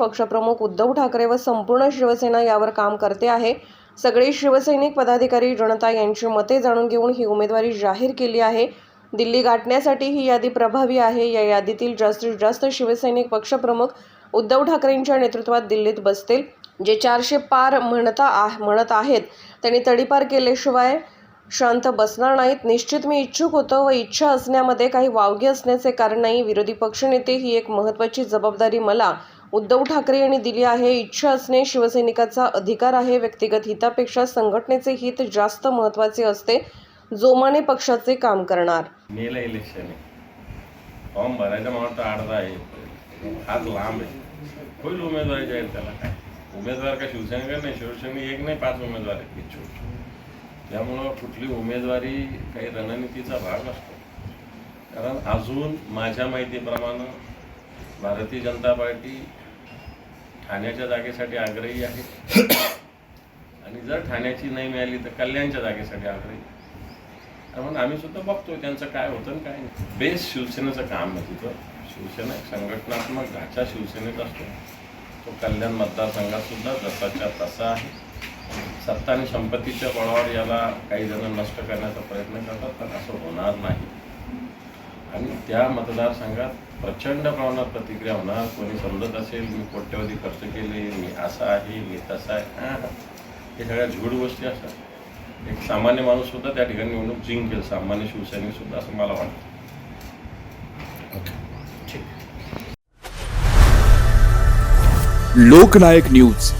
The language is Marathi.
पक्षप्रमुख उद्धव ठाकरे व संपूर्ण शिवसेना यावर काम करते आहे. सगळे शिवसैनिक पदाधिकारी जनता यांची मते जाणून घेऊन ही उमेदवारी जाहीर केली आहे. दिल्ली गाठण्यासाठी ही यादी प्रभावी आहे. या यादीतील जास्तीत जास्त शिवसैनिक पक्षप्रमुख उद्धव ठाकरेंच्या नेतृत्वात दिल्लीत बसतील जे चारशे पार म्हणता आह म्हणत आहेत. त्यांनी तडीपार केल्याशिवाय शांत बसणार नाहीत. निश्चित मी इच्छुक होतो व इच्छा असण्यामध्ये काही वावगे असण्याचे कारण नाही. विरोधी पक्षनेते ही एक महत्त्वाची जबाबदारी मला उद्धव ठाकरे यांनी दिली आहे इच्छा असणे शिवसैनिकाचा अधिकार आहे. व्यक्तिगत हितापेक्षा संघटनेचे हित जास्त महत्त्वाचे असते. जोमाने पक्षाचे काम करणार. मेला इलेक्शन आहे. फॉर्म भरायचा मला वाटतं अर्धा आहे. हात लांब आहे. होईल उमेदवारी जाईल त्याला काय? उमेदवार का शिवसेनेकडे नाही शिवसेने एक नाही पाच उमेदवार आहेत इच्छुक. त्यामुळं कुठली उमेदवारी काही रणनीतीचा भाग असतो कारण अजून माझ्या माहितीप्रमाणे भारतीय जनता पार्टी ठाण्याच्या जागेसाठी आग्रही आहे. आणि जर ठाण्याची नाही मिळाली तर कल्याणच्या जागेसाठी आग्रही म्हणून आम्ही सुद्धा बघतोय त्यांचं काय होतं आणि काय नाही. बेस शिवसेनेचं काम आहे तिथं. शिवसेना एक संघटनात्मक ढाचा शिवसेनेत असतो. तो कल्याण मतदारसंघात सुद्धा जसाच्या तसा आहे. सत्ता आणि संपत्तीच्या बळावर याला काही जण नष्ट करण्याचा प्रयत्न करतात पण असं होणार नाही. त्या मतदारसंघात प्रचंड प्रमाणात प्रतिक्रिया होणार. कोणी समजत असेल मी कोट्यवधी खर्च केले मी असा आहे मी तसा आहे. हां, हां. हे सगळ्या झूड गोष्टी असतात. एक सामान्य माणूस सुद्धा त्या ठिकाणी निवडणूक जिंकेल. सामान्य शिवसैनिक सुद्धा असं मला वाटतं. लोकनायक न्यूज.